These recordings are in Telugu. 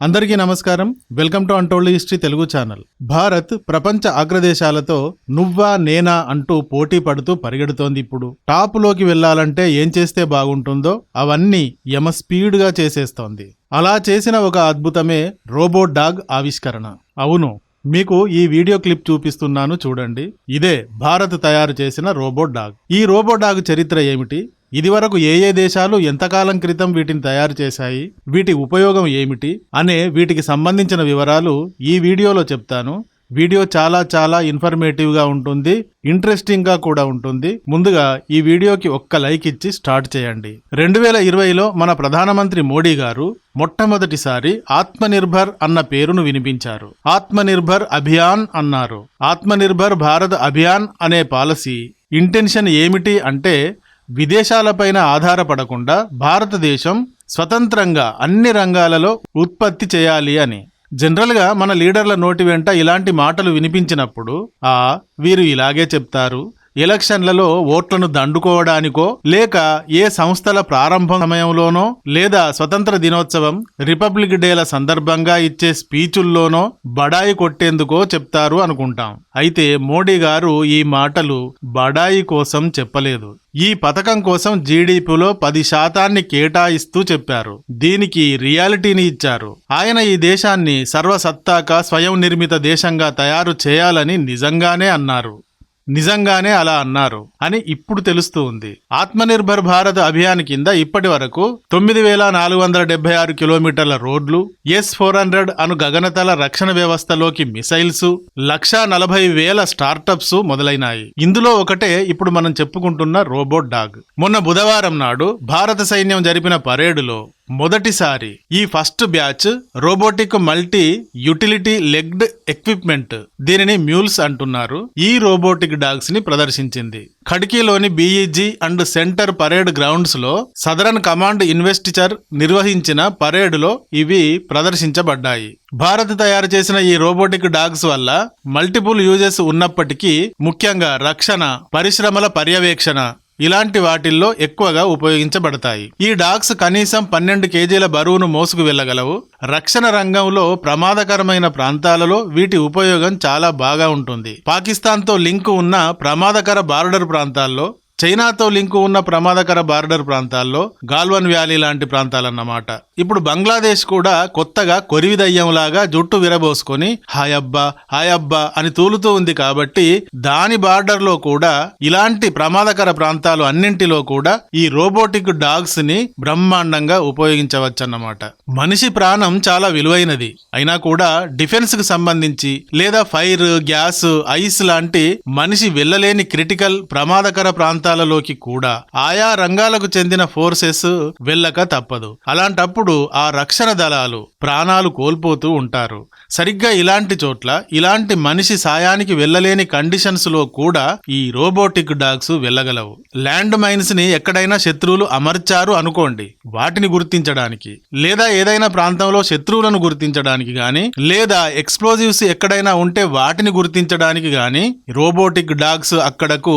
అందరికీ నమస్కారం. Welcome to untold history Telugu channel. Bharat ప్రపంచ అగ్రదేశాలతో నువ్వా నేనా అంటూ పోటీ పడుతూ పరిగెడుతోంది ఇప్పుడు. టాప్లోకి వెళ్ళాలంటే ఏం చేస్తే బాగుంటుందో అవన్నీ యమ స్పీడ్గా చేసేస్తోంది. అలా చేసిన ఒక అద్భుతమే రోబోట్ డాగ్ ఆవిష్కరణ. అవును మీకు ఈ వీడియో క్లిప్ చూపిస్తున్నాను చూడండి. ఇదే భారత్ తయారు చేసిన రోబోట్ డాగ్. ఈ రోబోట్ డాగ్ చరిత్ర ఏమిటి? ఇదివరకు ఏ ఏ దేశాలు ఎంతకాలం క్రితం వీటిని తయారు చేశాయి వీటి ఉపయోగం ఏమిటి అనే వీటికి సంబంధించిన వివరాలు ఈ వీడియోలో చెప్తాను. వీడియో చాలా చాలా ఇన్ఫర్మేటివ్గా ఉంటుంది ఇంట్రెస్టింగ్గా కూడా ఉంటుంది. ముందుగా ఈ వీడియోకి ఒక్క లైక్ ఇచ్చి స్టార్ట్ చేయండి. రెండు వేల ఇరవైలో మన ప్రధానమంత్రి మోడీ గారు మొట్టమొదటిసారి ఆత్మనిర్భర్ అన్న పేరును వినిపించారు. ఆత్మనిర్భర్ అభియాన్ అన్నారు. ఆత్మనిర్భర్ భారత్ అభియాన్ అనే పాలసీ ఇంటెన్షన్ ఏమిటి అంటే విదేశాలపైన ఆధారపడకుండా భారతదేశం స్వతంత్రంగా అన్ని రంగాలలో ఉత్పత్తి చేయాలి అని. జనరల్గా మన లీడర్ల నోటి వెంట ఇలాంటి మాటలు వినిపించినప్పుడు ఆ వీరు ఇలాగే చెప్తారు ఎలక్షన్లలో ఓట్లను దండుకోవడానికో లేక ఏ సంస్థల ప్రారంభ సమయంలోనో లేదా స్వతంత్ర దినోత్సవం రిపబ్లిక్ డేల సందర్భంగా ఇచ్చే స్పీచుల్లోనో బడాయి కొట్టేందుకో చెప్తారు అనుకుంటాం. అయితే మోడీ గారు ఈ మాటలు బడాయి కోసం చెప్పలేదు. ఈ పథకం కోసం జీడీపీలో పది శాతాన్ని కేటాయిస్తూ చెప్పారు. దీనికి రియాలిటీని ఇచ్చారు. ఆయన ఈ దేశాన్ని సర్వసత్తాక స్వయం నిర్మిత దేశంగా తయారు చేయాలని నిజంగానే అన్నారు. నిజంగానే అలా అన్నారు అని ఇప్పుడు తెలుస్తూ ఉంది. ఆత్మనిర్భర్ భారత్ అభియాన్ కింద ఇప్పటి వరకు తొమ్మిది వేల నాలుగు వందల డెబ్బై ఆరు కిలోమీటర్ల రోడ్లు ఎస్ ఫోర్ హండ్రెడ్ అను గగనతల రక్షణ వ్యవస్థలోకి మిసైల్స్ లక్షా నలభై వేల స్టార్టప్స్ మొదలైనాయి. ఇందులో ఒకటే ఇప్పుడు మనం చెప్పుకుంటున్న రోబోట్ డాగ్. మొన్న బుధవారం నాడు భారత సైన్యం జరిపిన పరేడులో మొదటిసారి ఈ first batch robotic multi utility legged equipment దీనిని మ్యూల్స్ అంటున్నారు. ఈ రోబోటిక్ డాగ్స్ని ప్రదర్శించింది. ఖడ్కీలోని బీఈజీ అండ్ సెంటర్ పరేడ్ గ్రౌండ్స్లో సదరన్ కమాండ్ ఇన్వెస్టిచర్ నిర్వహించిన పరేడులో ఇవి ప్రదర్శించబడ్డాయి. భారత్ తయారు చేసిన ఈ రోబోటిక్ డాగ్స్ వల్ల మల్టిపుల్ యూజెస్ ఉన్నప్పటికీ ముఖ్యంగా రక్షణ పరిశ్రమల పర్యవేక్షణ ఇలాంటి వాటిల్లో ఎక్కువగా ఉపయోగించబడతాయి. ఈ డాగ్స్ కనీసం పన్నెండు కేజీల బరువును మోసుకు వెళ్ళగలవు. రక్షణ రంగంలో ప్రమాదకరమైన ప్రాంతాలలో వీటి ఉపయోగం చాలా బాగా ఉంటుంది. పాకిస్తాన్తో లింక్ ఉన్న ప్రమాదకర బార్డర్ ప్రాంతాల్లో చైనాతో లింకు ఉన్న ప్రమాదకర బార్డర్ ప్రాంతాల్లో గాల్వన్ వ్యాలీ లాంటి ప్రాంతాలన్నమాట. ఇప్పుడు బంగ్లాదేశ్ కూడా కొత్తగా కొరివిదయ్యంలాగా జుట్టు విరబోసుకొని హాయబ్బా హాయబ్బా అని తూలుతూ ఉంది కాబట్టి దాని బార్డర్లో కూడా ఇలాంటి ప్రమాదకర ప్రాంతాలు అన్నింటిలో కూడా ఈ రోబోటిక్ డాగ్స్ని బ్రహ్మాండంగా ఉపయోగించవచ్చన్నమాట. మనిషి ప్రాణం చాలా విలువైనది. అయినా కూడా డిఫెన్స్కు సంబంధించి లేదా ఫైర్ గ్యాస్ ఐస్ లాంటి మనిషి వెళ్ళలేని క్రిటికల్ ప్రమాదకర ప్రాంతాలు ప్రాంతాలలోకి కూడా ఆయా రంగాలకు చెందిన ఫోర్సెస్ వెళ్ళక తప్పదు. అలాంటప్పుడు ఆ రక్షణ దళాలు ప్రాణాలు కోల్పోతూ ఉంటారు. సరిగ్గా ఇలాంటి చోట్ల ఇలాంటి మనిషి సాయానికి వెళ్ళలేని కండిషన్స్లో కూడా ఈ రోబోటిక్ డాగ్స్ వెళ్ళగలవు. ల్యాండ్ మైన్స్ని ఎక్కడైనా శత్రువులు అమర్చారు అనుకోండి వాటిని గుర్తించడానికి లేదా ఏదైనా ప్రాంతంలో శత్రువులను గుర్తించడానికి గాని లేదా ఎక్స్ప్లోజివ్స్ ఎక్కడైనా ఉంటే వాటిని గుర్తించడానికి గాని రోబోటిక్ డాగ్స్ అక్కడకు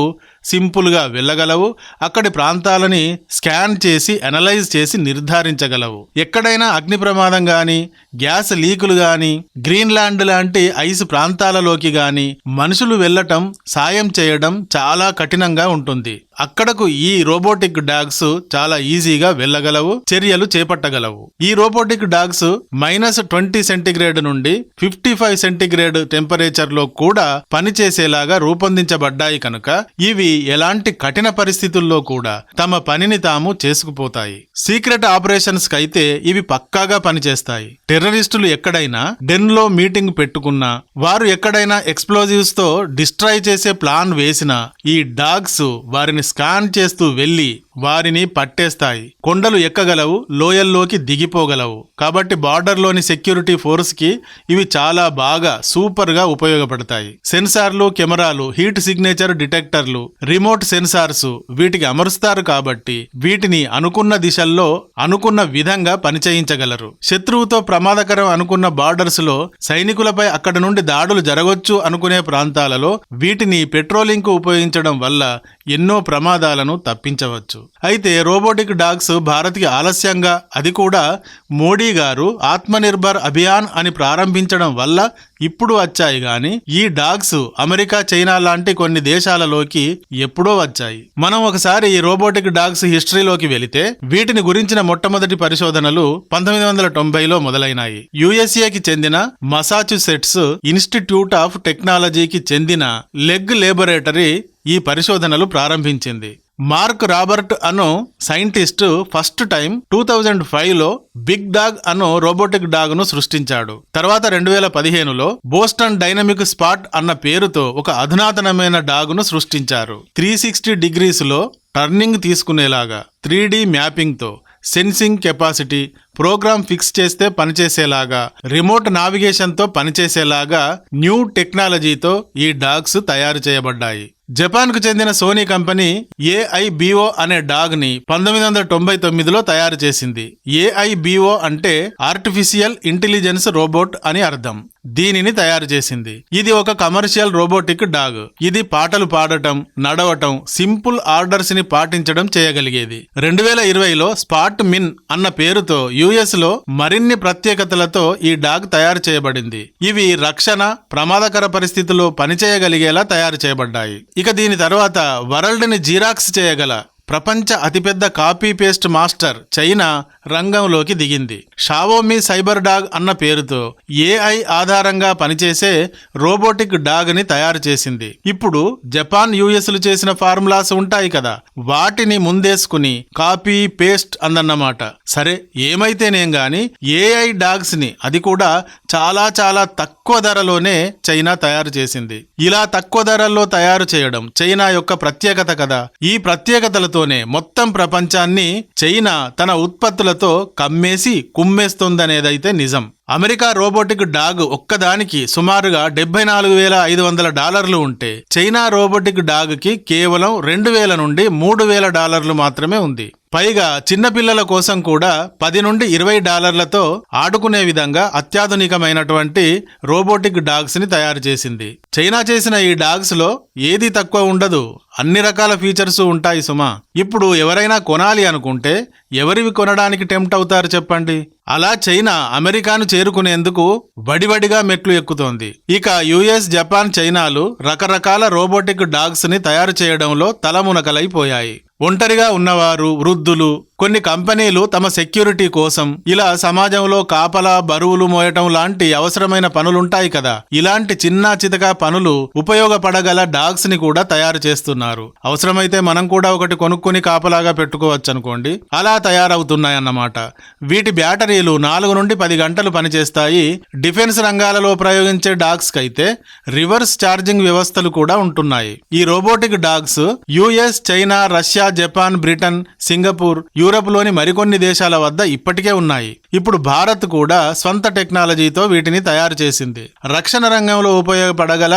సింపుల్గా వెళ్ళగలవు. అక్కడి ప్రాంతాలని స్కాన్ చేసి అనలైజ్ చేసి నిర్ధారించగలవు. ఎక్కడైనా అగ్ని ప్రమాదం కానీ గ్యాస్ లీకులు కానీ గ్రీన్లాండ్ లాంటి ఐస్ ప్రాంతాలలోకి కానీ మనుషులు వెళ్ళటం సాయం చేయడం చాలా కఠినంగా ఉంటుంది. అక్కడకు ఈ రోబోటిక్ డాగ్స్ చాలా ఈజీగా వెళ్ళగలవు చర్యలు చేపట్టగలవు. ఈ robotic dogs minus twenty centigrade నుండి ఫిఫ్టీ ఫైవ్ సెంటిగ్రేడ్ టెంపరేచర్లో కూడా పనిచేసేలాగా రూపొందించబడ్డాయి కనుక ఇవి ఎలాంటి కఠిన పరిస్థితుల్లో కూడా తమ పనిని తాము చేసుకుపోతాయి. సీక్రెట్ ఆపరేషన్స్ కైతే ఇవి పక్కాగా పనిచేస్తాయి. టెర్రరిస్టులు ఎక్కడైనా డెన్లో మీటింగ్ పెట్టుకున్నా వారు ఎక్కడైనా ఎక్స్ప్లోజివ్స్తో డిస్ట్రాయ్ చేసే ప్లాన్ వేసినా ఈ డాగ్స్ వారిని స్కాన్ చేస్తూ వెళ్ళి వారిని పట్టేస్తాయి. కొండలు ఎక్కగలవు లోయల్లోకి దిగిపోగలవు. కాబట్టి బార్డర్లోని సెక్యూరిటీ ఫోర్స్కి ఇవి చాలా బాగా సూపర్గా ఉపయోగపడతాయి. సెన్సార్లు కెమెరాలు హీట్ సిగ్నేచర్ డిటెక్టర్లు రిమోట్ సెన్సార్స్ వీటికి అమరుస్తారు కాబట్టి వీటిని అనుకున్న దిశల్లో అనుకున్న విధంగా పనిచేయించగలరు. శత్రువుతో ప్రమాదకరం అనుకున్న బార్డర్స్లో సైనికులపై అక్కడ నుండి దాడులు జరగొచ్చు అనుకునే ప్రాంతాలలో వీటిని పెట్రోలింగ్కు ఉపయోగించడం వల్ల ఎన్నో ప్రమాదాలను తప్పించవచ్చు. అయితే రోబోటిక్ డాగ్స్ భారత్కి ఆలస్యంగా అది కూడా మోడీ గారు ఆత్మనిర్భర్ అభియాన్ అని ప్రారంభించడం వల్ల ఇప్పుడు వచ్చాయి గాని ఈ డాగ్స్ అమెరికా చైనా లాంటి కొన్ని దేశాలలోకి ఎప్పుడో వచ్చాయి. మనం ఒకసారి ఈ రోబోటిక్ డాగ్స్ హిస్టరీలోకి వెళితే వీటిని గురించిన మొట్టమొదటి పరిశోధనలు పంతొమ్మిది వందల తొంభైలో మొదలైనాయి. యుఎస్ఏకి చెందిన మసాచుసెట్స్ ఇన్స్టిట్యూట్ ఆఫ్ టెక్నాలజీకి చెందిన లెగ్ లేబొరేటరీ ఈ పరిశోధనలు ప్రారంభించింది. మార్క్ రాబర్ట్ అను scientist first time two thousand ఫైవ్లో బిగ్ డాగ్ అను రోబోటిక్ డాగ్ను సృష్టించాడు. తర్వాత రెండు వేల పదిహేనులో బోస్టన్ డైనమిక్ స్పాట్ అన్న పేరుతో ఒక అధునాతనమైన డాగ్ను సృష్టించారు. త్రీ సిక్స్టీ డిగ్రీస్లో టర్నింగ్ తీసుకునేలాగా త్రీ డి మ్యాపింగ్తో సెన్సింగ్ కెపాసిటీ ప్రోగ్రామ్ ఫిక్స్ చేస్తే పనిచేసేలాగా రిమోట్ నావిగేషన్తో పనిచేసేలాగా న్యూ టెక్నాలజీతో ఈ డాగ్స్ తయారు చేయబడ్డాయి. జపాన్కు చెందిన సోనీ కంపెనీ ఏఐబిఓ అనే డాగ్ని పంతొమ్మిది వందల తొంభై తొమ్మిదిలో తయారు చేసింది. ఏఐబిఓ అంటే ఆర్టిఫిషియల్ ఇంటెలిజెన్స్ రోబోట్ అని అర్థం. దీనిని తయారు చేసింది. ఇది ఒక కమర్షియల్ రోబోటిక్ డాగ్. ఇది పాటలు పాడటం నడవటం సింపుల్ ఆర్డర్స్ని పాటించడం చేయగలిగేది. రెండు వేల ఇరవైలో స్పాట్ మిన్ అన్న పేరుతో యుఎస్లో మరిన్ని ప్రత్యేకతలతో ఈ డాగ్ తయారు చేయబడింది. ఇవి రక్షణ ప్రమాదకర పరిస్థితుల్లో పనిచేయగలిగేలా తయారు చేయబడ్డాయి. ఇక దీని తర్వాత వరల్డ్ని జీరాక్స్ చేయగల ప్రపంచ అతిపెద్ద కాపీ పేస్ట్ మాస్టర్ చైనా రంగంలోకి దిగింది. షావోమి సైబర్ డాగ్ అన్న పేరుతో ఏఐ ఆధారంగా పనిచేసే రోబోటిక్ డాగ్ని తయారు చేసింది. ఇప్పుడు జపాన్ యుఎస్లు చేసిన ఫార్ములాస్ ఉంటాయి కదా వాటిని ముందేసుకుని కాపీ పేస్ట్ అందన్నమాట. సరే ఏమైతేనేం గాని ఏఐ డాగ్స్ని అది కూడా చాలా చాలా తక్కువ ధరలోనే చైనా తయారు చేసింది. ఇలా తక్కువ ధరల్లో తయారు చేయడం చైనా యొక్క ప్రత్యేకత కదా. ఈ ప్రత్యేకతలతోనే మొత్తం ప్రపంచాన్ని చైనా తన ఉత్పత్తులతో కమ్మేసి కుమ్మేస్తుందనేదైతే నిజం. అమెరికా రోబోటిక్ డాగ్ ఒక్కదానికి సుమారుగా డెబ్బై నాలుగు వేల ఐదు వందల డాలర్లు ఉంటే చైనా రోబోటిక్ డాగ్కి కేవలం రెండు వేల నుండి మూడు వేల డాలర్లు మాత్రమే ఉంది. పైగా చిన్నపిల్లల కోసం కూడా పది నుండి ఇరవై డాలర్లతో ఆడుకునే విధంగా అత్యాధునికమైనటువంటి రోబోటిక్ డాగ్స్ని తయారు చేసింది. చైనా చేసిన ఈ డాగ్స్లో ఏది తక్కువ ఉండదు. అన్ని రకాల ఫీచర్స్ ఉంటాయి సుమా. ఇప్పుడు ఎవరైనా కొనాలి అనుకుంటే ఎవరివి కొనడానికి టెంప్ట్ అవుతారు చెప్పండి? అలా చైనా అమెరికాను చేరుకునేందుకు వడివడిగా మెట్లు ఎక్కుతోంది. ఇక యుఎస్ జపాన్ చైనాలు రకరకాల రోబోటిక్ డాగ్స్ని తయారు చేయడంలో తలమునకలైపోయాయి. ఒంటరిగా ఉన్నవారు వృద్ధులు కొన్ని కంపెనీలు తమ సెక్యూరిటీ కోసం ఇలా సమాజంలో కాపలా బరువులు మోయటం లాంటి అవసరమైన పనులుంటాయి కదా. ఇలాంటి చిన్నా చితక పనులు ఉపయోగపడగల డాగ్స్ని కూడా తయారు చేస్తున్నారు. అవసరమైతే మనం కూడా ఒకటి కొనుక్కొని కాపలాగా పెట్టుకోవచ్చు అనుకోండి అలా తయారవుతున్నాయన్నమాట. వీటి బ్యాటరీలు నాలుగు నుండి పది గంటలు పనిచేస్తాయి. డిఫెన్స్ రంగాలలో ప్రయోగించే డాగ్స్ కైతే రివర్స్ ఛార్జింగ్ వ్యవస్థలు కూడా ఉంటున్నాయి. ఈ robotic dogs US China Russia Japan Britain Singapore you యూరప్లోని మరికొన్ని దేశాల వద్ద ఇప్పటికే ఉన్నాయి. ఇప్పుడు భారత్ కూడా స్వంత టెక్నాలజీతో వీటిని తయారు చేసింది. రక్షణ రంగంలో ఉపయోగపడగల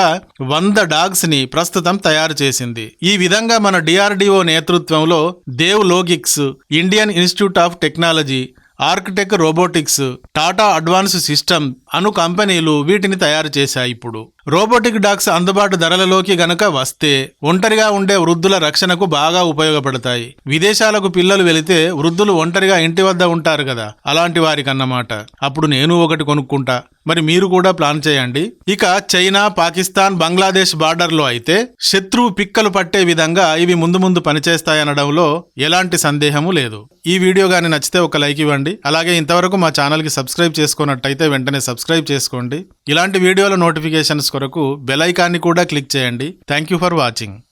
వంద డాగ్స్ని ప్రస్తుతం తయారు చేసింది. ఈ విధంగా మన డిఆర్డిఓ నేతృత్వంలో దేవ్ లోగిక్స్ Indian Institute of Technology architect robotics Tata advance system అను కంపెనీలు వీటిని తయారు చేశాయి ఇప్పుడు. రోబోటిక్ డాగ్స్ అందుబాటు ధరలలోకి గనక వస్తే ఒంటరిగా ఉండే వృద్ధుల రక్షణకు బాగా ఉపయోగపడతాయి. విదేశాలకు పిల్లలు వెళితే వృద్ధులు ఒంటరిగా ఇంటి వద్ద ఉంటారు కదా అలాంటి వారికన్నమాట. అప్పుడు నేను ఒకటి కొనుక్కుంటా. మరి మీరు కూడా ప్లాన్ చేయండి. ఇక చైనా పాకిస్తాన్ బంగ్లాదేశ్ బార్డర్లో అయితే శత్రువు పిక్కలు పట్టే విధంగా ఇవి ముందు ముందు పనిచేస్తాయనడంలో ఎలాంటి సందేహము లేదు. ఈ వీడియో గాని నచ్చితే ఒక లైక్ ఇవ్వండి. అలాగే ఇంతవరకు మా ఛానల్కి సబ్స్క్రైబ్ చేసుకున్నట్టయితే వెంటనే సబ్స్క్రైబ్ చేసుకోండి. ఇలాంటి వీడియోల నోటిఫికేషన్స్ కొరకు బెల్ ఐకాన్ని కూడా క్లిక్ చేయండి. Thank you for watching.